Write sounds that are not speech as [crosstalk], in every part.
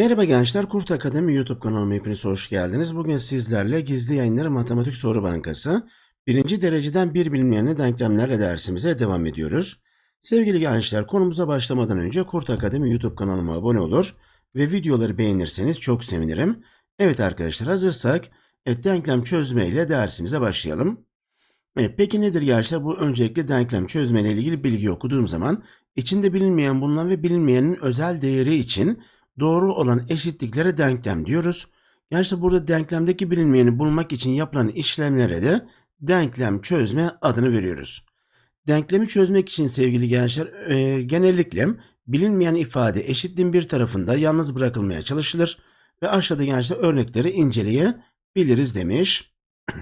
Merhaba gençler, Kurt Akademi YouTube kanalıma hepiniz hoş geldiniz. Bugün sizlerle Gizli Yayınları Matematik Soru Bankası birinci dereceden bir bilinmeyenli denklemlerle dersimize devam ediyoruz. Sevgili gençler, konumuza başlamadan önce Kurt Akademi YouTube kanalıma abone olur ve videoları beğenirseniz çok sevinirim. Evet arkadaşlar hazırsak, evet, denklem çözme ile dersimize başlayalım. Evet, peki nedir gençler? Bu öncelikle denklem çözme ile ilgili bilgi okuduğum zaman içinde bilinmeyen bulunan ve bilinmeyenin özel değeri için doğru olan eşitliklere denklem diyoruz. Gençler burada denklemdeki bilinmeyeni bulmak için yapılan işlemlere de denklem çözme adını veriyoruz. Denklemi çözmek için sevgili gençler e, genellikle bilinmeyen ifade eşitliğin bir tarafında yalnız bırakılmaya çalışılır ve aşağıda gençler örnekleri inceleyebiliriz demiş. [clears throat]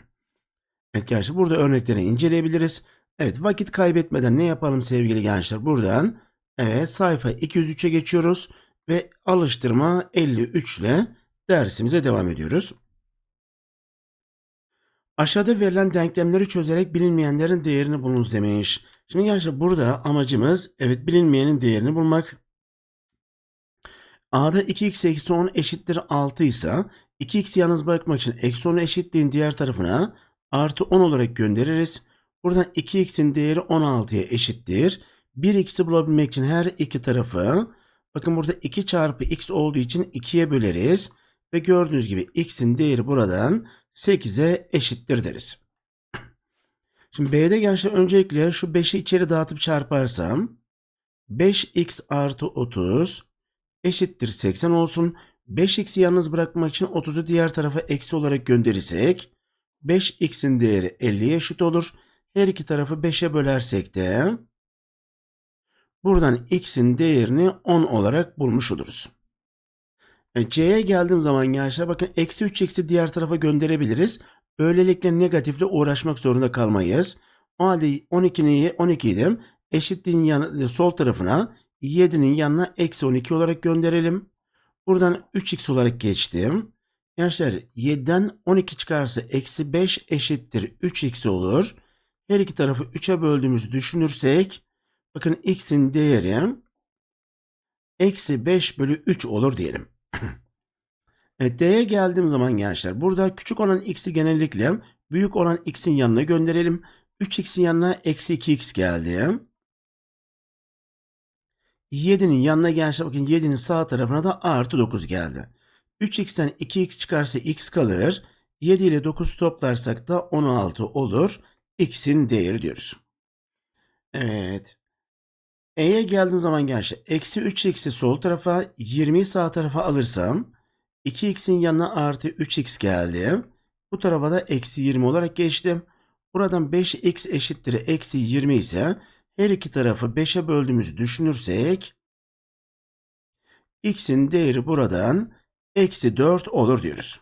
Evet gençler burada örnekleri inceleyebiliriz. Evet vakit kaybetmeden ne yapalım sevgili gençler buradan. Evet sayfa 203'e geçiyoruz ve alıştırma 53 ile dersimize devam ediyoruz. Aşağıda verilen denklemleri çözerek bilinmeyenlerin değerini bulunuz demiş. Şimdi gençler burada amacımız evet bilinmeyenin değerini bulmak. A'da 2x eksi 10 eşittir 6 ise 2x'i yalnız bırakmak için eksi 10'u eşitliğin diğer tarafına artı 10 olarak göndeririz. Buradan 2x'in değeri 16'ya eşittir. 1x'i bulabilmek için her iki tarafı bakın burada 2 çarpı x olduğu için 2'ye böleriz. Ve gördüğünüz gibi x'in değeri buradan 8'e eşittir deriz. [clears throat] Şimdi B'de gençler öncelikle şu 5'i içeri dağıtıp çarparsam 5x artı 30 eşittir 80 olsun. 5x'i yalnız bırakmak için 30'u diğer tarafa eksi olarak gönderirsek 5x'in değeri 50'ye eşit olur. Her iki tarafı 5'e bölersek de buradan x'in değerini 10 olarak bulmuş oluruz. E, C'ye geldiğim zaman gençler bakın eksi 3x'i diğer tarafa gönderebiliriz. Böylelikle negatifle uğraşmak zorunda kalmayız. O halde 12'yi 12'yi eşitliğin yanı, sol tarafına 7'nin yanına eksi 12 olarak gönderelim. Buradan 3x olarak geçtim. Gençler 7'den 12 çıkarsa eksi 5 eşittir 3x olur. Her iki tarafı 3'e böldüğümüzü düşünürsek bakın x'in değeri eksi 5 bölü 3 olur diyelim. evet, [clears throat] D'ye geldiğim zaman gençler burada küçük olan x'i genellikle büyük olan x'in yanına gönderelim. 3x'in yanına eksi 2x geldi. 7'nin yanına gençler bakın 7'nin sağ tarafına da artı 9 geldi. 3x'ten 2x çıkarsa x kalır. 7 ile 9 toplarsak da 16 olur. x'in değeri diyoruz. Evet. E'ye geldiğim zaman gençler eksi 3x'i sol tarafa 20'yi sağ tarafa alırsam 2x'in yanına artı 3x geldi. Bu tarafa da eksi 20 olarak geçtim. Buradan 5x eşittir eksi 20 ise her iki tarafı 5'e böldüğümüzü düşünürsek x'in değeri buradan eksi 4 olur diyoruz.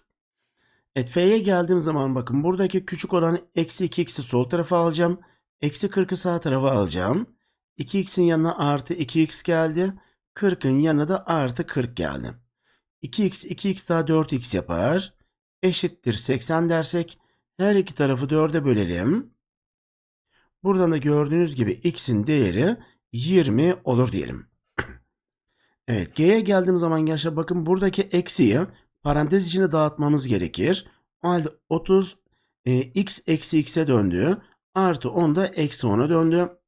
Evet F'ye geldiğim zaman bakın buradaki küçük olan eksi 2x'i sol tarafa alacağım. Eksi 40'ı sağ tarafa alacağım. 2x'in yanına artı 2x geldi. 40'ın yanına da artı 40 geldi. 2x 2x daha 4x yapar. Eşittir 80 dersek her iki tarafı 4'e bölelim. Buradan da gördüğünüz gibi x'in değeri 20 olur diyelim. [clears throat] Evet G'ye geldiğim zaman gençler bakın buradaki eksiyi parantez içine dağıtmamız gerekir. O halde 30 e, x eksi x'e döndü. Artı 10 da eksi 10'a döndü.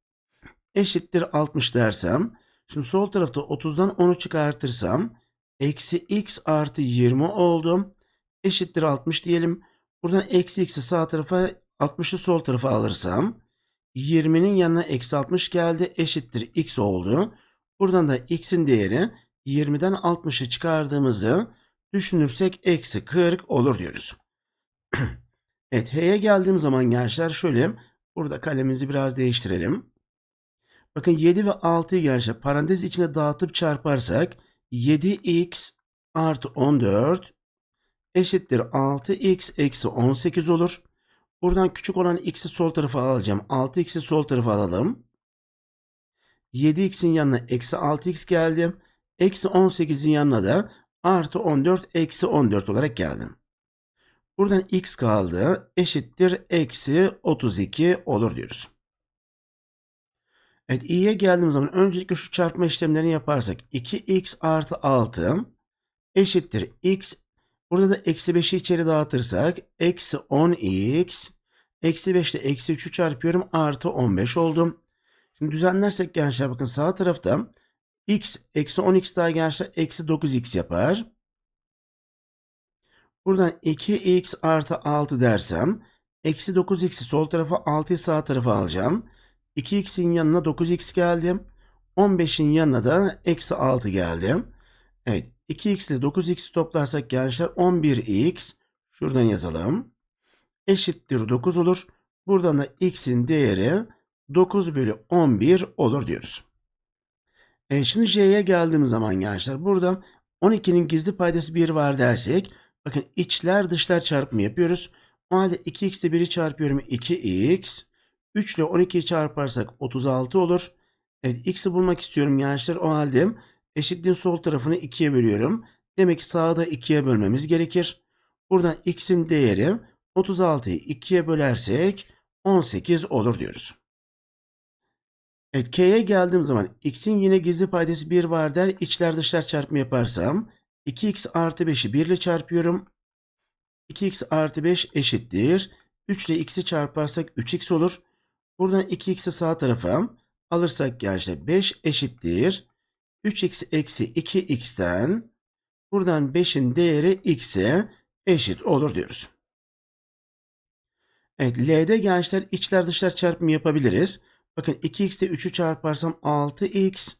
Eşittir 60 dersem. Şimdi sol tarafta 30'dan 10'u çıkartırsam. Eksi x artı 20 oldu. Eşittir 60 diyelim. Buradan eksi x'i sağ tarafa 60'ı sol tarafa alırsam. 20'nin yanına eksi 60 geldi. Eşittir x oldu. Buradan da x'in değeri 20'den 60'ı çıkardığımızı düşünürsek eksi 40 olur diyoruz. [clears throat] evet H'ye geldiğim zaman gençler şöyle burada kalemimizi biraz değiştirelim. Bakın 7 ve 6'yı gençler parantez içine dağıtıp çarparsak 7x artı 14 eşittir 6x eksi 18 olur. Buradan küçük olan x'i sol tarafa alacağım. 6x'i sol tarafa alalım. 7x'in yanına eksi 6x geldi. Eksi 18'in yanına da artı 14 eksi 14 olarak geldim. Buradan x kaldı. Eşittir eksi 32 olur diyoruz. Evet i'ye geldiğim zaman öncelikle şu çarpma işlemlerini yaparsak 2x artı 6 eşittir x. Burada da eksi 5'i içeri dağıtırsak eksi 10x eksi 5 ile eksi 3'ü çarpıyorum artı 15 oldum. Şimdi düzenlersek gençler bakın sağ tarafta x eksi 10x daha gençler eksi 9x yapar. Buradan 2x artı 6 dersem eksi 9x'i sol tarafa 6'yı sağ tarafa alacağım. 2x'in yanına 9x geldim. 15'in yanına da eksi 6 geldim. Evet 2x ile 9x'i toplarsak gençler 11x şuradan yazalım. Eşittir 9 olur. Buradan da x'in değeri 9 bölü 11 olur diyoruz. E şimdi j'ye geldiğimiz zaman gençler burada 12'nin gizli paydası 1 var dersek bakın içler dışlar çarpımı yapıyoruz. O halde 2x ile 1'i çarpıyorum 2x. 3 ile 12'yi çarparsak 36 olur. Evet x'i bulmak istiyorum gençler. O halde eşitliğin sol tarafını 2'ye bölüyorum. Demek ki sağda 2'ye bölmemiz gerekir. Buradan x'in değeri 36'yı 2'ye bölersek 18 olur diyoruz. Evet k'ye geldiğim zaman x'in yine gizli paydası 1 var der. İçler dışlar çarpımı yaparsam 2x artı 5'i 1 ile çarpıyorum. 2x artı 5 eşittir. 3 ile x'i çarparsak 3x olur. Buradan 2x'i sağ tarafa alırsak gençler 5 eşittir. 3x eksi 2x'ten buradan 5'in değeri x'e eşit olur diyoruz. Evet L'de gençler içler dışlar çarpımı yapabiliriz. Bakın 2x ile 3'ü çarparsam 6x.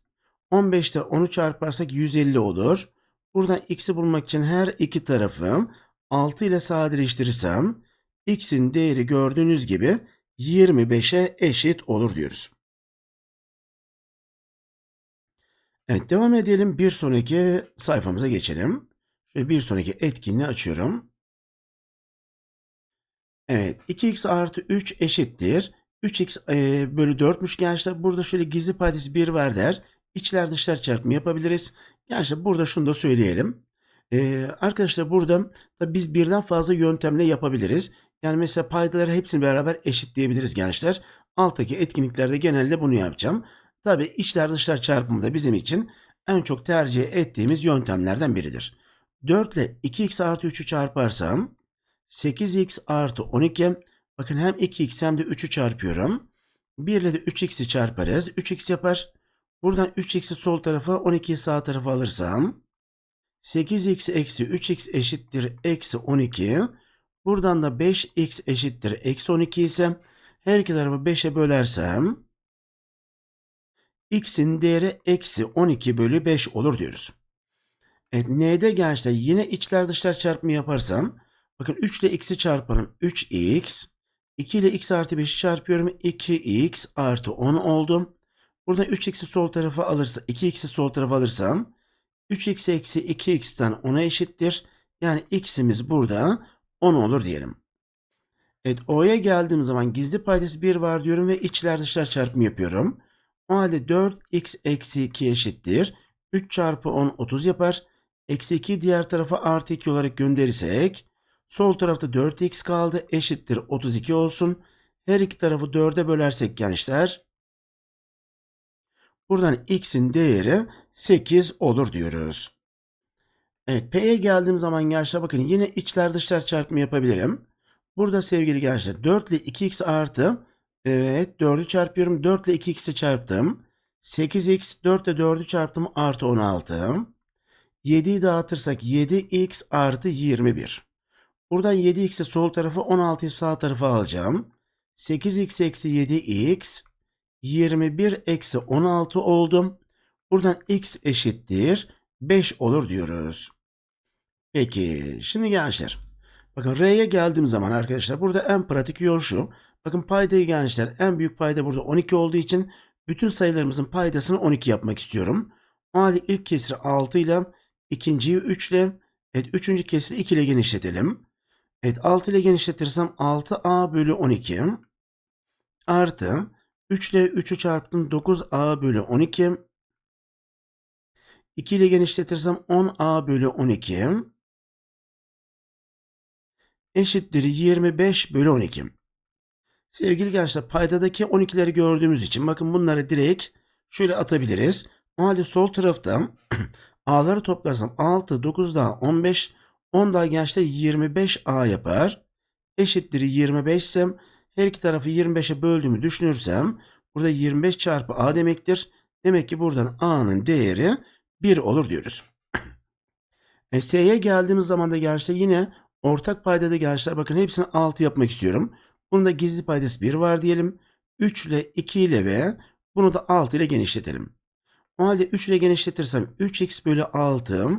15'te 10'u çarparsak 150 olur. Buradan x'i bulmak için her iki tarafı 6 ile sadeleştirirsem x'in değeri gördüğünüz gibi 25'e eşit olur diyoruz. Evet devam edelim. Bir sonraki sayfamıza geçelim. Şöyle bir sonraki etkinliği açıyorum. Evet 2x artı 3 eşittir. 3x e, bölü 4'müş gençler. Burada şöyle gizli paydası 1 var der. İçler dışlar çarpımı yapabiliriz. Gençler burada şunu da söyleyelim. Ee, arkadaşlar burada da biz birden fazla yöntemle yapabiliriz. Yani mesela paydaları hepsini beraber eşitleyebiliriz gençler. Alttaki etkinliklerde genelde bunu yapacağım. Tabi içler dışlar çarpımı da bizim için en çok tercih ettiğimiz yöntemlerden biridir. 4 ile 2x artı 3'ü çarparsam 8x artı 12 bakın hem 2x hem de 3'ü çarpıyorum. 1 ile de 3x'i çarparız. 3x yapar. Buradan 3x'i sol tarafa 12'yi sağ tarafa alırsam 8x eksi 3x eşittir eksi 12. Buradan da 5x eşittir eksi 12 ise her iki tarafı 5'e bölersem x'in değeri eksi 12 bölü 5 olur diyoruz. Evet n'de gençler yine içler dışlar çarpımı yaparsam bakın 3 ile x'i çarparım 3x 2 ile x artı 5'i çarpıyorum 2x artı 10 oldu. Buradan 3x'i sol tarafa alırsa 2x'i sol tarafa alırsam 3x eksi 2x'ten 10'a eşittir. Yani x'imiz burada 10 olur diyelim. Evet o'ya geldiğim zaman gizli paydası 1 var diyorum ve içler dışlar çarpımı yapıyorum. O halde 4x eksi 2 eşittir. 3 çarpı 10 30 yapar. Eksi 2 diğer tarafa artı 2 olarak gönderirsek sol tarafta 4x kaldı eşittir 32 olsun. Her iki tarafı 4'e bölersek gençler buradan x'in değeri 8 olur diyoruz. Evet P'ye geldiğim zaman gençler bakın yine içler dışlar çarpımı yapabilirim. Burada sevgili gençler 4 ile 2x artı evet 4'ü çarpıyorum. 4 ile 2x'i çarptım. 8x 4 ile 4'ü çarptım artı 16. 7'yi dağıtırsak 7x artı 21. Buradan 7x'i sol tarafa 16'yı sağ tarafa alacağım. 8x eksi 7x 21 eksi 16 oldum. Buradan x eşittir 5 olur diyoruz. Peki şimdi gençler. Bakın R'ye geldiğim zaman arkadaşlar burada en pratik yol şu. Bakın paydayı gençler en büyük payda burada 12 olduğu için bütün sayılarımızın paydasını 12 yapmak istiyorum. O halde ilk kesri 6 ile ikinciyi 3 ile evet üçüncü kesri 2 ile genişletelim. Evet 6 ile genişletirsem 6a bölü 12 artı 3 ile 3'ü çarptım 9a bölü 12 2 ile genişletirsem 10a bölü 12 eşittir 25 bölü 12. Sevgili gençler paydadaki 12'leri gördüğümüz için bakın bunları direkt şöyle atabiliriz. O halde sol tarafta [clears throat] A'ları toplarsam 6, 9 daha 15, 10 daha gençler 25A yapar. Eşittir 25 isem her iki tarafı 25'e böldüğümü düşünürsem burada 25 çarpı A demektir. Demek ki buradan A'nın değeri 1 olur diyoruz. [clears throat] E, S'ye geldiğimiz zaman da gençler yine ortak paydada gençler bakın hepsini 6 yapmak istiyorum. Bunda gizli paydası 1 var diyelim. 3 ile 2 ile ve bunu da 6 ile genişletelim. O halde 3 ile genişletirsem 3x bölü 6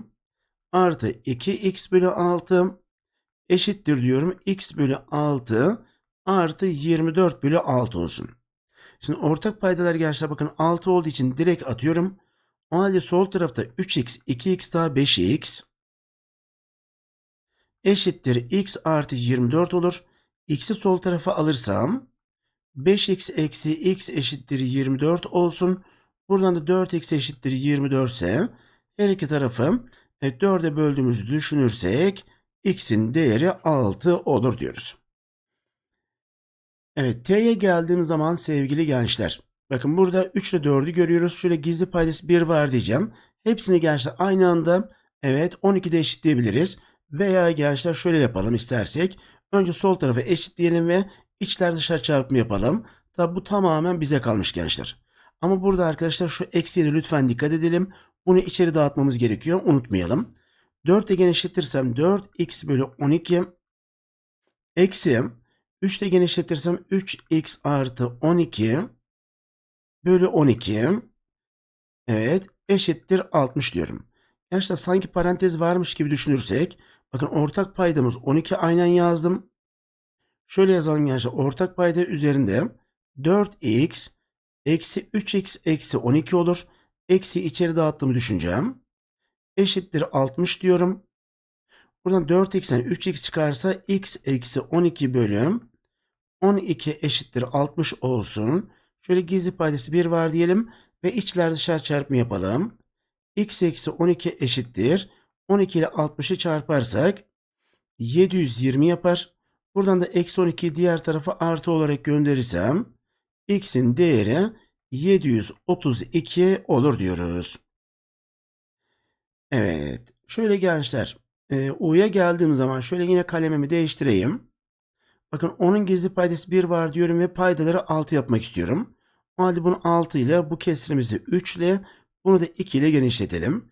artı 2x bölü 6 eşittir diyorum. x bölü 6 artı 24 bölü 6 olsun. Şimdi ortak paydalar gençler bakın 6 olduğu için direkt atıyorum. O halde sol tarafta 3x, 2x daha 5x eşittir x artı 24 olur. x'i sol tarafa alırsam 5x eksi x eşittir 24 olsun. Buradan da 4x eşittir 24 ise her iki tarafı evet, 4'e böldüğümüzü düşünürsek x'in değeri 6 olur diyoruz. Evet t'ye geldiğim zaman sevgili gençler. Bakın burada 3 ile 4'ü görüyoruz. Şöyle gizli paydası 1 var diyeceğim. Hepsini gençler aynı anda evet 12'de eşitleyebiliriz. Veya gençler şöyle yapalım istersek. Önce sol tarafa eşitleyelim ve içler dışarı çarpımı yapalım. Tabi bu tamamen bize kalmış gençler. Ama burada arkadaşlar şu eksiğine lütfen dikkat edelim. Bunu içeri dağıtmamız gerekiyor. Unutmayalım. 4 ile genişletirsem 4x bölü 12 eksi 3 ile genişletirsem 3x artı 12 bölü 12 evet eşittir 60 diyorum. Gençler sanki parantez varmış gibi düşünürsek bakın ortak paydamız 12 aynen yazdım. Şöyle yazalım gençler ortak payda üzerinde 4x eksi 3x eksi 12 olur. Eksi içeri dağıttığımı düşüneceğim. Eşittir 60 diyorum. Buradan 4x'ten 3x çıkarsa x eksi 12 bölüm 12 eşittir 60 olsun. Şöyle gizli paydası 1 var diyelim ve içler dışarı çarpımı yapalım. x eksi 12 eşittir. 12 ile 60'ı çarparsak 720 yapar. Buradan da eksi 12'yi diğer tarafa artı olarak gönderirsem x'in değeri 732 olur diyoruz. Evet. Şöyle gençler. E, U'ya geldiğim zaman şöyle yine kalemimi değiştireyim. Bakın onun gizli paydası 1 var diyorum ve paydaları 6 yapmak istiyorum. O halde bunu 6 ile bu kesrimizi 3 ile bunu da 2 ile genişletelim.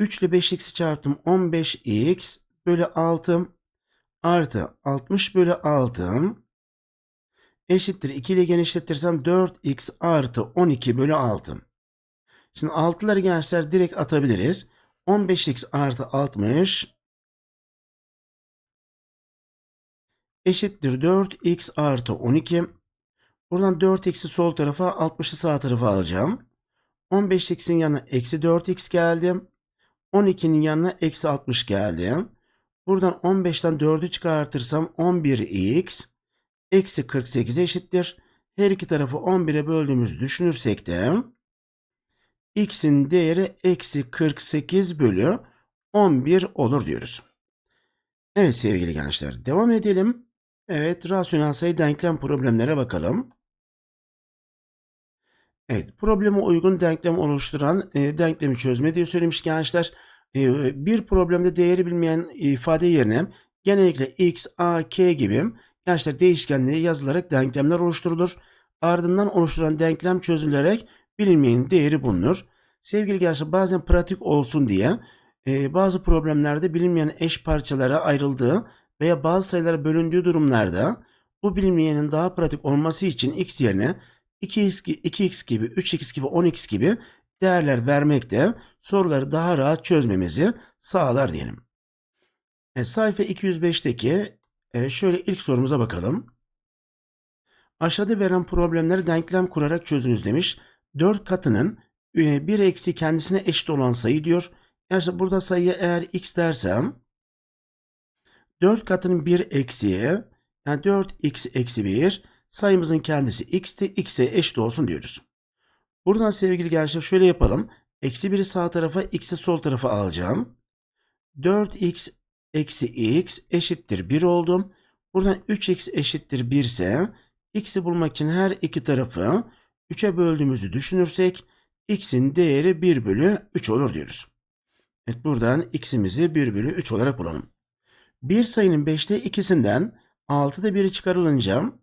3 ile 5x'i çarptım 15x bölü 6 artı 60 bölü 6 eşittir 2 ile genişletirsem 4x artı 12 bölü 6. Şimdi 6'ları gençler direkt atabiliriz. 15x artı 60 eşittir 4x artı 12. Buradan 4x'i sol tarafa 60'ı sağ tarafa alacağım. 15x'in yanına eksi 4x geldi. 12'nin yanına eksi 60 geldi. Buradan 15'ten 4'ü çıkartırsam 11x eksi 48 eşittir. Her iki tarafı 11'e böldüğümüzü düşünürsek de x'in değeri eksi 48 bölü 11 olur diyoruz. Evet sevgili gençler devam edelim. Evet rasyonel sayı denklem problemlere bakalım. Evet probleme uygun denklem oluşturan e, denklemi çözme diye söylemiş gençler. E, bir problemde değeri bilmeyen ifade yerine genellikle x, a, k gibi gençler değişkenleri yazılarak denklemler oluşturulur. Ardından oluşturan denklem çözülerek bilinmeyen değeri bulunur. Sevgili gençler bazen pratik olsun diye e, bazı problemlerde bilinmeyen eş parçalara ayrıldığı veya bazı sayılara bölündüğü durumlarda bu bilinmeyenin daha pratik olması için x yerine 2x, 2x gibi, 3x gibi, 10x gibi değerler vermek de soruları daha rahat çözmemizi sağlar diyelim. Evet, sayfa 205'teki e, şöyle ilk sorumuza bakalım. Aşağıda verilen problemleri denklem kurarak çözünüz demiş. 4 katının 1 e, eksi kendisine eşit olan sayı diyor. Yani burada sayıya eğer x dersem 4 katının 1 eksiği yani 4x eksi 1 sayımızın kendisi x'ti. x'e eşit olsun diyoruz. Buradan sevgili gençler şöyle yapalım. Eksi 1'i sağ tarafa x'i sol tarafa alacağım. 4x eksi x eşittir 1 oldum. Buradan 3x eşittir 1 ise x'i bulmak için her iki tarafı 3'e böldüğümüzü düşünürsek x'in değeri 1 bölü 3 olur diyoruz. Evet buradan x'imizi 1 bölü 3 olarak bulalım. Bir sayının 5'te ikisinden 6'da 1'i çıkarılınca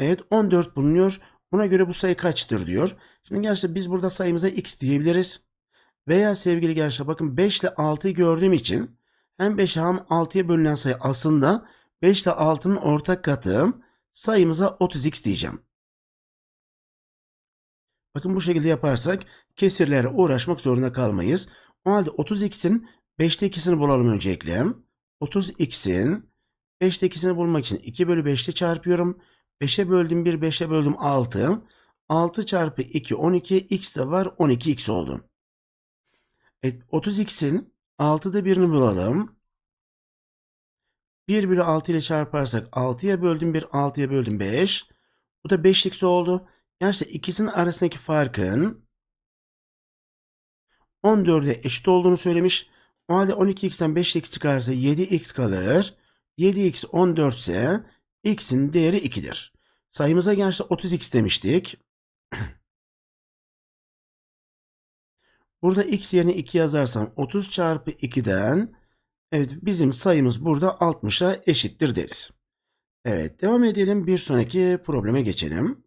evet 14 bulunuyor. Buna göre bu sayı kaçtır diyor. Şimdi gençler biz burada sayımıza x diyebiliriz. Veya sevgili gençler bakın 5 ile 6'yı gördüğüm için hem 5'e hem 6'ya bölünen sayı aslında 5 ile 6'nın ortak katı sayımıza 30x diyeceğim. Bakın bu şekilde yaparsak kesirlere uğraşmak zorunda kalmayız. O halde 30x'in 5'te 2'sini bulalım öncelikle. 30x'in 5'te 2'sini bulmak için 2 bölü 5'te çarpıyorum. 5'e böldüm 1, 5'e böldüm 6. 6 çarpı 2, 12. X de var 12x oldu. Evet, 30x'in 6'da birini bulalım. 1 bölü 6 ile çarparsak 6'ya böldüm 1, 6'ya böldüm 5. Bu da 5x oldu. Gerçekten ikisinin arasındaki farkın 14'e eşit olduğunu söylemiş. O halde 12x'ten 5x çıkarsa 7x kalır. 7x 14 ise x'in değeri 2'dir. Sayımıza gerçekten 30x demiştik. Burada x yerine 2 yazarsam 30 çarpı 2'den evet bizim sayımız burada 60'a eşittir deriz. Evet devam edelim. Bir sonraki probleme geçelim.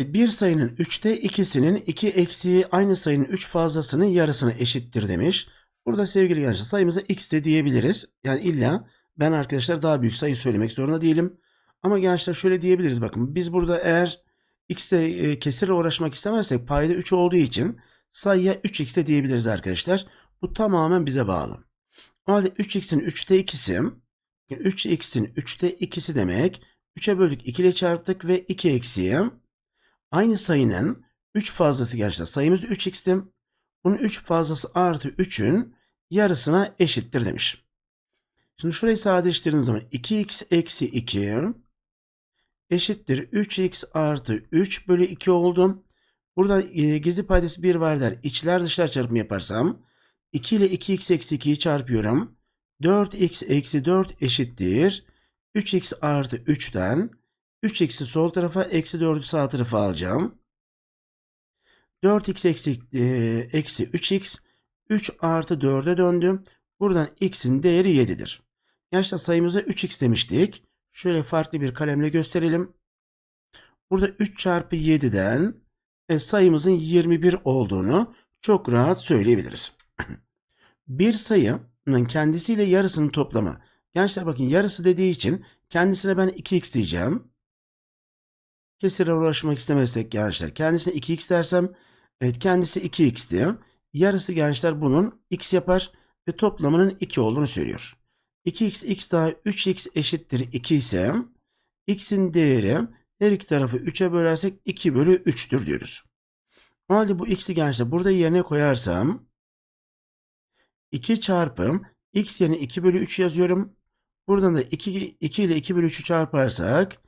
E, Bir sayının 3'te ikisinin 2 eksiği aynı sayının 3 fazlasının yarısına eşittir demiş. Burada sevgili gençler sayımıza x de diyebiliriz. Yani illa ben arkadaşlar daha büyük sayı söylemek zorunda değilim. Ama gençler şöyle diyebiliriz bakın. Biz burada eğer x'te e, kesirle uğraşmak istemezsek payda 3 olduğu için sayıya 3x de diyebiliriz arkadaşlar. Bu tamamen bize bağlı. O halde 3x'in 3'te 2'si 3x'in 3'te 2'si demek 3'e böldük 2 ile çarptık ve 2 eksiği aynı sayının 3 fazlası gençler. Sayımız 3x'ti. Bunun 3 fazlası artı 3'ün yarısına eşittir demiş. Şimdi şurayı sadeleştirdiğim zaman 2x eksi 2 eşittir 3x artı 3 bölü 2 oldu. Burada e, gizli paydası 1 var der. İçler dışlar çarpımı yaparsam 2 ile 2x eksi 2'yi çarpıyorum. 4x eksi 4 eşittir. 3x artı 3'ten 3x'i sol tarafa eksi 4'ü sağ tarafa alacağım. 4x eksi, e, eksi 3x 3 artı 4'e döndüm. Buradan x'in değeri 7'dir. Yaşta sayımıza 3x demiştik. Şöyle farklı bir kalemle gösterelim. Burada 3 çarpı 7'den e, sayımızın 21 olduğunu çok rahat söyleyebiliriz. [clears throat] bir sayının kendisiyle yarısının toplamı. Gençler bakın yarısı dediği için kendisine ben 2x diyeceğim. Kesire uğraşmak istemezsek gençler kendisine 2x dersem evet kendisi 2x'ti. Yarısı gençler bunun x yapar ve toplamının 2 olduğunu söylüyor. 2x x daha 3x eşittir 2 ise x'in değeri her iki tarafı 3'e bölersek 2 bölü 3'tür diyoruz. O halde bu x'i gençler burada yerine koyarsam 2 çarpım x yerine 2 bölü 3 yazıyorum. Buradan da 2, 2 ile 2 bölü 3'ü çarparsak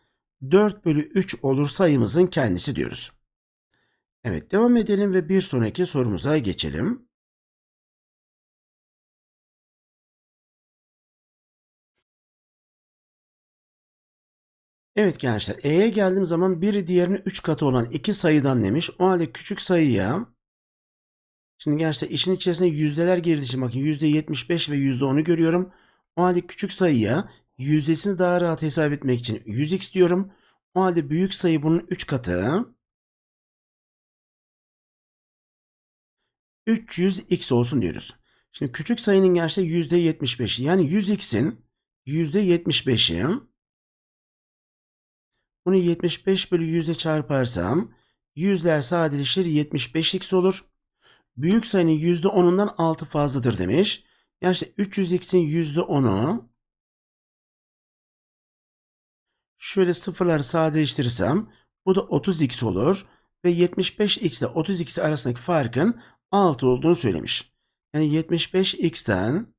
4 bölü 3 olur sayımızın kendisi diyoruz. Evet devam edelim ve bir sonraki sorumuza geçelim. Evet gençler E'ye geldiğim zaman biri diğerinin 3 katı olan iki sayıdan demiş. O halde küçük sayıya Şimdi gençler işin içerisinde yüzdeler girdiği için bakın %75 ve %10'u görüyorum. O halde küçük sayıya yüzdesini daha rahat hesap etmek için 100x diyorum. O halde büyük sayı bunun 3 katı. 300x olsun diyoruz. Şimdi küçük sayının gençler %75'i yani 100x'in %75'i bunu 75 bölü 100 çarparsam yüzler sadeleşir 75x olur. Büyük sayının %10'undan 6 fazladır demiş. Yani işte 300x'in %10'u şöyle sıfırları sadeleştirirsem bu da 30x olur. Ve 75x ile 30x arasındaki farkın 6 olduğunu söylemiş. Yani 75x'ten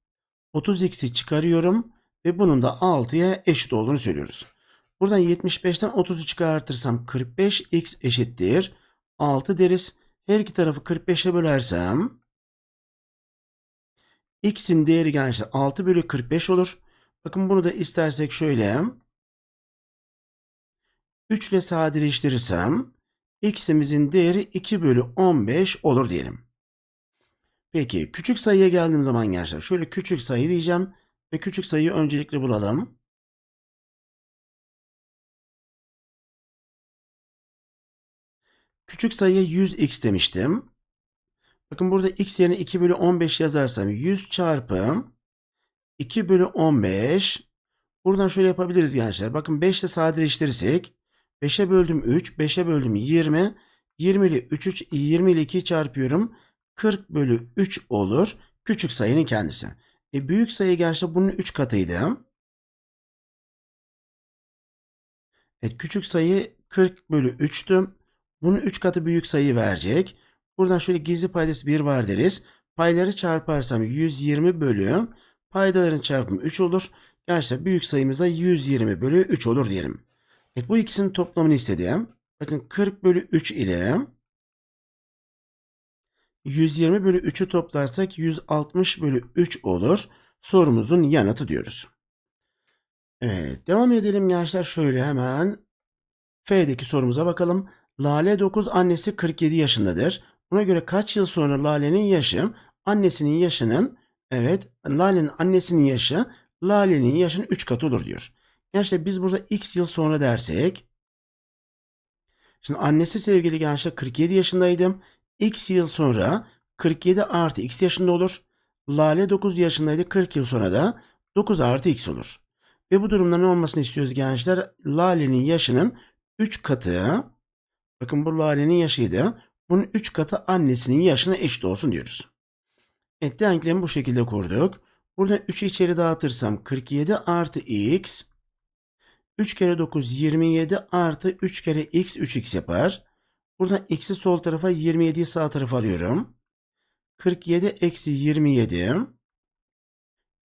30x'i çıkarıyorum ve bunun da 6'ya eşit olduğunu söylüyoruz. Buradan 75'ten 30'u çıkartırsam 45x eşittir. 6 deriz. Her iki tarafı 45'e bölersem x'in değeri gençler 6 bölü 45 olur. Bakın bunu da istersek şöyle 3 ile sadeleştirirsem x'imizin değeri 2 bölü 15 olur diyelim. Peki küçük sayıya geldiğim zaman gençler şöyle küçük sayı diyeceğim ve küçük sayıyı öncelikle bulalım. Küçük sayıya 100x demiştim. Bakın burada x yerine 2 bölü 15 yazarsam 100 çarpı 2 bölü 15. Buradan şöyle yapabiliriz gençler. Bakın 5 ile sadeleştirirsek 5'e böldüm 3, 5'e böldüm 20. 20 ile 3, 3 20 ile 2 çarpıyorum. 40 bölü 3 olur. Küçük sayının kendisi. E, büyük sayı gençler bunun 3 katıydı. Evet, küçük sayı 40 bölü 3'tü. Bunun 3 katı büyük sayı verecek. Buradan şöyle gizli paydası 1 var deriz. Payları çarparsam 120 bölü paydaların çarpımı 3 olur. Gençler büyük sayımıza 120 bölü 3 olur diyelim. Evet, bu ikisinin toplamını istediğim. Bakın 40 bölü 3 ile 120 bölü 3'ü toplarsak 160 bölü 3 olur. Sorumuzun yanıtı diyoruz. Evet devam edelim gençler şöyle hemen F'deki sorumuza bakalım. Lale 9 annesi 47 yaşındadır. Buna göre kaç yıl sonra Lale'nin yaşı annesinin yaşının evet Lale'nin annesinin yaşı Lale'nin yaşının 3 katı olur diyor. Gençler biz burada x yıl sonra dersek Şimdi annesi sevgili gençler 47 yaşındaydım. X yıl sonra 47 artı x yaşında olur. Lale 9 yaşındaydı. 40 yıl sonra da 9 artı x olur. Ve bu durumda ne olmasını istiyoruz gençler? Lale'nin yaşının 3 katı bakın bu Lale'nin yaşıydı. Bunun 3 katı annesinin yaşına eşit olsun diyoruz. Evet denklemi bu şekilde kurduk. Buradan 3'ü içeri dağıtırsam 47 artı x 3 kere 9 27 artı 3 kere x 3x yapar. Buradan x'i sol tarafa 27'yi sağ tarafa alıyorum. 47 eksi 27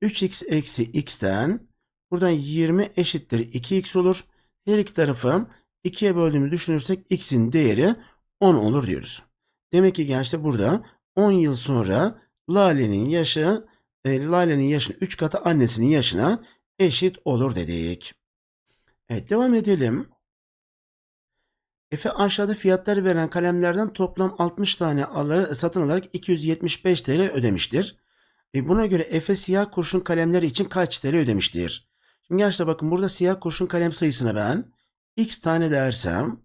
3x eksi x'ten buradan 20 eşittir 2x olur. Her iki tarafı 2'ye böldüğümü düşünürsek x'in değeri 10 olur diyoruz. Demek ki gençler burada 10 yıl sonra Lale'nin yaşı e, Lale'nin yaşının 3 katı annesinin yaşına eşit olur dedik. Evet devam edelim. Efe aşağıda fiyatları veren kalemlerden toplam 60 tane alır, satın alarak 275 TL ödemiştir. E buna göre Efe siyah kurşun kalemleri için kaç TL ödemiştir? Şimdi gençler bakın burada siyah kurşun kalem sayısına ben x tane dersem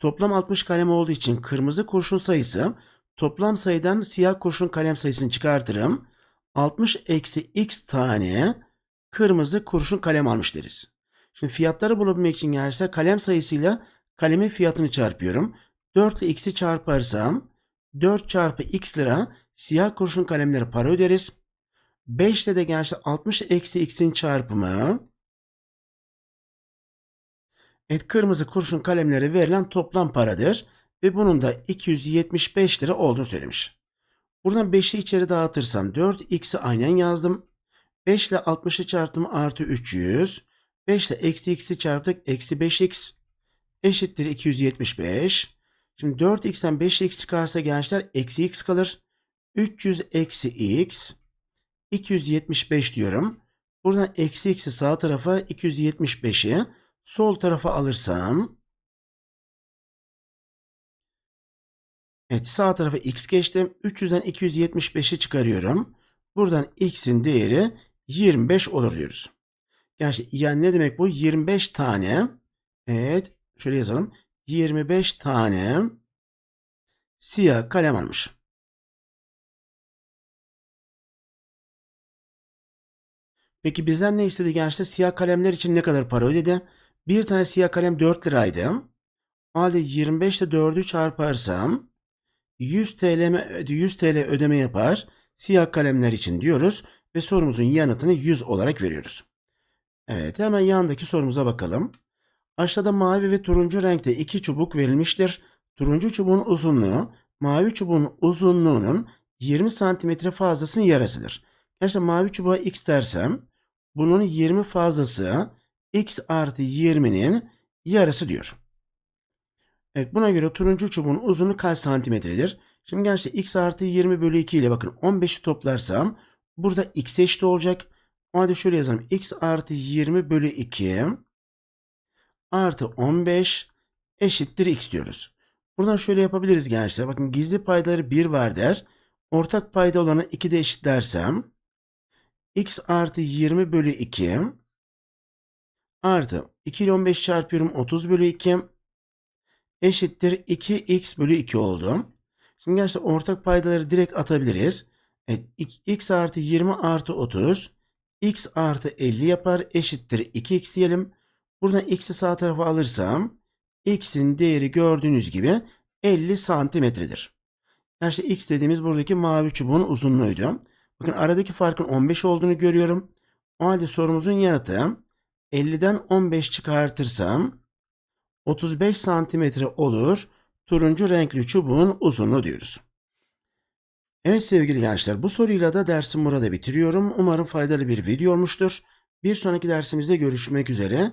toplam 60 kalem olduğu için kırmızı kurşun sayısı toplam sayıdan siyah kurşun kalem sayısını çıkartırım. 60 eksi x tane kırmızı kurşun kalem almış deriz. Şimdi fiyatları bulabilmek için gençler kalem sayısıyla kalemin fiyatını çarpıyorum. 4 ile x'i çarparsam 4 çarpı x lira siyah kurşun kalemleri para öderiz. 5 ile de gençler 60 eksi x'in çarpımı Evet kırmızı kurşun kalemlere verilen toplam paradır. Ve bunun da 275 lira olduğunu söylemiş. Buradan 5'i içeri dağıtırsam 4x'i aynen yazdım. 5 ile 60'ı çarptım artı 300. 5 ile eksi x'i çarptık. Eksi 5x eşittir 275. Şimdi 4x'ten 5x çıkarsa gençler eksi x kalır. 300 eksi x 275 diyorum. Buradan eksi x'i sağ tarafa 275'i sol tarafa alırsam Evet sağ tarafa x geçtim. 300'den 275'i çıkarıyorum. Buradan x'in değeri 25 olur diyoruz. Yani, yani ne demek bu? 25 tane. Evet. Şöyle yazalım. 25 tane siyah kalem almış. Peki bizden ne istedi gençler? Siyah kalemler için ne kadar para ödedi? Bir tane siyah kalem 4 liraydı. O halde 25 ile 4'ü çarparsam 100 TL, 100 TL ödeme yapar. Siyah kalemler için diyoruz ve sorumuzun yanıtını 100 olarak veriyoruz. Evet hemen yandaki sorumuza bakalım. Aşağıda mavi ve turuncu renkte iki çubuk verilmiştir. Turuncu çubuğun uzunluğu mavi çubuğun uzunluğunun 20 santimetre fazlasının yarısıdır. Gerçekten mavi çubuğa x dersem bunun 20 fazlası x artı 20'nin yarısı diyor. Evet buna göre turuncu çubuğun uzunluğu kaç santimetredir? Şimdi gençler x artı 20 bölü 2 ile bakın 15'i toplarsam burada x eşit olacak. O halde şöyle yazalım. x artı 20 bölü 2 artı 15 eşittir x diyoruz. Buradan şöyle yapabiliriz gençler. Bakın gizli paydaları 1 var der. Ortak payda olanı 2 de eşitlersem x artı 20 bölü 2 artı 2 ile 15 çarpıyorum 30 bölü 2 eşittir 2x bölü 2 oldu. Şimdi gençler ortak paydaları direkt atabiliriz. Evet x artı 20 artı 30 x artı 50 yapar eşittir 2x diyelim. Buradan x'i sağ tarafa alırsam x'in değeri gördüğünüz gibi 50 santimetredir. Yani işte x dediğimiz buradaki mavi çubuğun uzunluğuydu. Bakın aradaki farkın 15 olduğunu görüyorum. O halde sorumuzun yanıtı 50'den 15 çıkartırsam 35 santimetre olur. Turuncu renkli çubuğun uzunluğu diyoruz. Evet sevgili gençler bu soruyla da dersimi burada bitiriyorum. Umarım faydalı bir video olmuştur. Bir sonraki dersimizde görüşmek üzere.